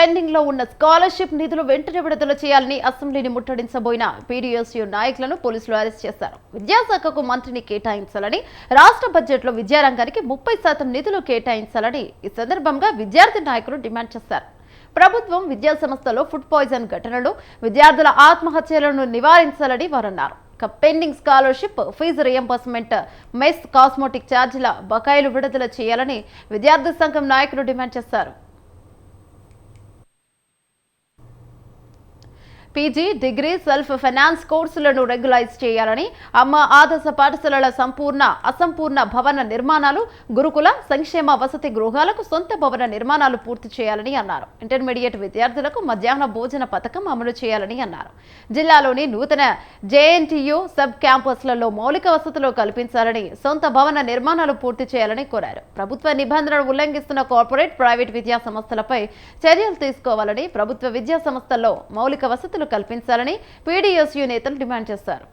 పెండింగ్లో ఉన్న స్కాలర్షిప్ నిధులు వెంటనే విడుదల చేయాలని అసెంబ్లీని ముట్టడించబోయిన పీడీఎస్యూ నాయకులను పోలీసులు అరెస్ట్ చేశారు. విద్యాశాఖకు మంత్రిని కేటాయించాలని రాష్ట్ర బడ్జెట్లో విద్యారంగానికి ముప్పై శాతం నిధులు కేటాయించాలని ఈ సందర్భంగా విద్యార్థి నాయకులు డిమాండ్ చేశారు. ప్రభుత్వం విద్యా సంస్థలో ఫుడ్ పాయిజన్ ఘటనలు విద్యార్థుల ఆత్మహత్యలను నివారించాలని వారన్నారు. Pending scholarship fee reimbursement mess cosmetic ఛార్జీల బకాయిలు విడుదల చేయాలని విద్యార్థి సంఘం నాయకులు డిమాండ్ చేశారు. పీజీ డిగ్రీ సెల్ఫ్ ఫైనాన్స్ కోర్సులను రెగ్యులైజ్ చేయాలని అమ్మ ఆదర్శ పాఠశాలల సంపూర్ణ అసంపూర్ణ భవన నిర్మాణాలు గురుకుల సంక్షేమ వసతి గృహాలకు సొంత భవన నిర్మాణాలు పూర్తి చేయాలని అన్నారు. ఇంటర్మీడియట్ విద్యార్థులకు మధ్యాహ్న భోజన పథకం అమలు చేయాలని అన్నారు. జిల్లాలోని నూతన జేఎన్టీయు సబ్ క్యాంపస్లలో మౌలిక వసతులు కల్పించాలని సొంత భవన నిర్మాణాలు పూర్తి చేయాలని కోరారు. ప్రభుత్వ నిబంధనలు ఉల్లంఘిస్తున్న కార్పొరేట్ ప్రైవేట్ విద్యా సంస్థలపై చర్యలు తీసుకోవాలని ప్రభుత్వ విద్యా సంస్థల్లో మౌలిక వసతులు కల్పించాలని పీడీఎస్యూ నేతలు డిమాండ్ చేశారు.